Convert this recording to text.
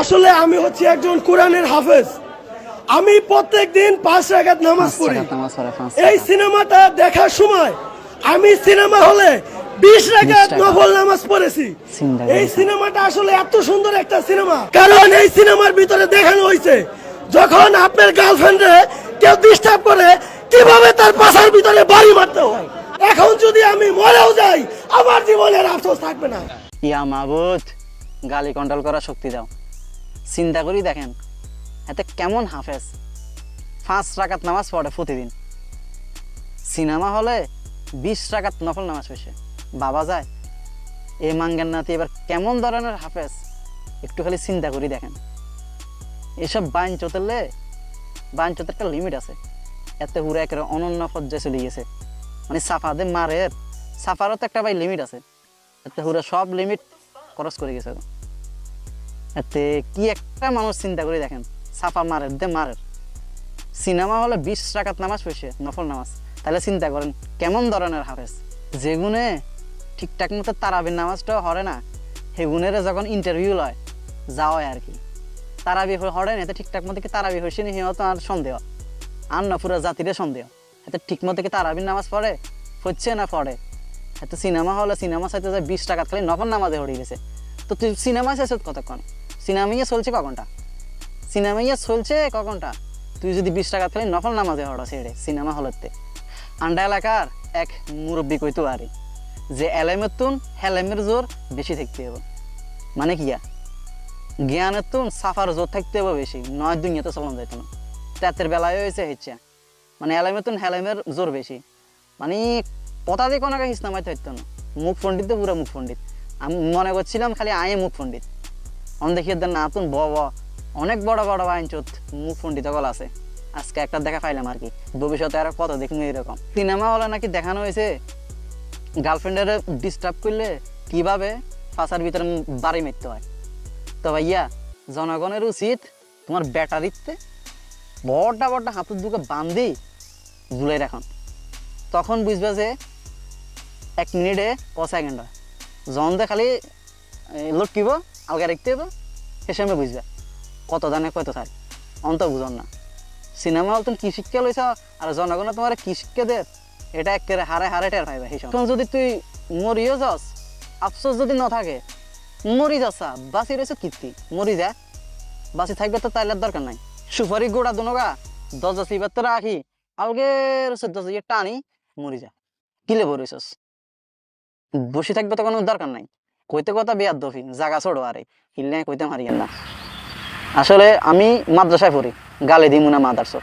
আসলে আমি হচ্ছি একজন কোরআনের হাফেজ। আমি প্রত্যেক দিন পাঁচ রাকাত নামাজ পড়ি এই সিনেমাটা দেখার সময় আমি সিনেমা হলে বিশ রাকাত নফল নামাজ পড়েছি। এই সিনেমাটা আসলে এত সুন্দর একটা সিনেমা। কারণ এই সিনেমার ভিতরে দেখানো হয়েছে যখন আপনার গার্লফ্রেন্ডে কেউ ডিস্টার্ব করে কীভাবে তার পাশার ভিতরে বাড়ি মারতে হয়? এখন যদি আমি মরেও যাই আমার জীবনের আফসোস থাকবে না। ইয়া মাবুদ গালি কন্ট্রোল করার শক্তি দাও। চিন্তা করি দেখেন, এতে কেমন হাফেজ। পাঁচ রাকাত নামাজ পড়ে প্রতিদিন। সিনেমা হলে বিশ রাকাত নফল নামাজ পড়ছে বাবা যায়, এ মাঙ্গের নাতি এবার কেমন ধরনের হাফেজ? একটু খালি চিন্তা করি দেখেন। এসব বাইন চোতেলে বাইন চোতের একটা লিমিট আছে। এতে হুরে একেবারে অনন্য পর্যায়ে চলে গেছে। মানে সাফাদে মারের, সাফারও তো একটা ভাই লিমিট আছে। এতে হুরে সব লিমিট খরচ করে গেছে। এতে কি একটা মানুষ চিন্তা করে দেখেন সাফা মারের দে মারের। সিনেমা হলে বিশ রাকাত নামাজ পড়ছে, নফল নামাজ। তাহলে চিন্তা করেন, কেমন ধরনের হাফেজ? যেগুনে ঠিকঠাক মতো তারাবির নামাজটাও হরে না সেগুনের যখন ইন্টারভিউ লয়, যাওয়ায় আর কি। তারাবি হরে না, এতে ঠিকঠাক মতো কি তারাবি হয়েছে নি তো আর সন্দেহ। আর না পুরো জাতিরে সন্দেহ। এতে ঠিক মতো কি তারাবির নামাজ পড়ে? হচ্ছে না পড়ে? এত সিনেমা হলে সিনেমা চাইতে যায় বিশ টাকা খালি নফল নামাজে হয়ে গেছে তো তুই সিনেমা চাইছ কতক্ষণ? সিনেমা ইয়ে চলছে কখনটা? সিনেমা ইয়ে চলছে কখনটা? তুই যদি বিশ টাকা খালি নফল নামাজে হড়া ছেড়ে, সিনেমা হলেতে। আন্ডা এলাকার এক মুরব্বী কইতো আরে, যে এলেমের তুন, হেলেমের জোর বেশি থাকতে হবে। মানে কিয়া জ্ঞানের তুন, সাফার জোর থাকতে হবে বেশি, নয় দুনিয়াতে চলন যাইতো না। রাতের বেলায় হয়েছে হচ্ছে। মানে এলেমের তুন, হেলেমের জোর বেশি। মানে পতা দিয়ে কোনো হিস নামাইতে হইতো না। মুখ পণ্ডিত তো পুরো মুখ পণ্ডিত আমি মনে করছিলাম খালি আয়ে মুখ পণ্ডিত অন দেখি দেন না তুন ব। অনেক বড় বড় আইনচোত মুখ পণ্ডিত গল আছে। আজকে একটা দেখা পাইলাম আর কি। ভবিষ্যতে আরও কত দেখুন এরকম সিনেমা হলে নাকি দেখানো হয়েছে। গার্লফ্রেন্ডের ডিস্টার্ব করলে কীভাবে ফাঁসার ভিতরে বাড়ি মারতে হয়। তো ভাইয়া, জনগণের উচিত তোমার ব্যাটারিতে বড়টা বড়টা হাতুর দুকে বান্ধি ঝুলাই রাখন। তখন বুঝবে যে এক মিনিটে ক সেকেন্ড হয়। দে খালি লটকিব। আলগা রাখতে হবে সময় বুঝবে। কত জানে কত থাকে অন্ত বুঝন না। সিনেমা হল তুমি কি শিক্ষা লইছ আর জনগণে তোমার কি শিক্ষা দে এটা একেবারে হারে হারে টের পাইবে তখন যদি তুই মরিও যাস, আফসোস যদি না থাকে, মরি যাসা, বাঁচি রয়েছে কীর্তি? মরি যা। বাঁচি থাকবে তো তাইলে দরকার নাই। সুপারি গোড়া দুনগা, দরজা সিবার তো রাখি আলগে ইয়ে টানি, মরি যা। কিলে বসে থাকবে তো কোনো দরকার নাই। কইতে কথা বিয়ার দফি জাগা ছোড়ো আরে। কিনলে কইতে হারিয়েন না আসলে আমি মাদ্রাসায় পড়ি, গালে দিমু না মাদারসব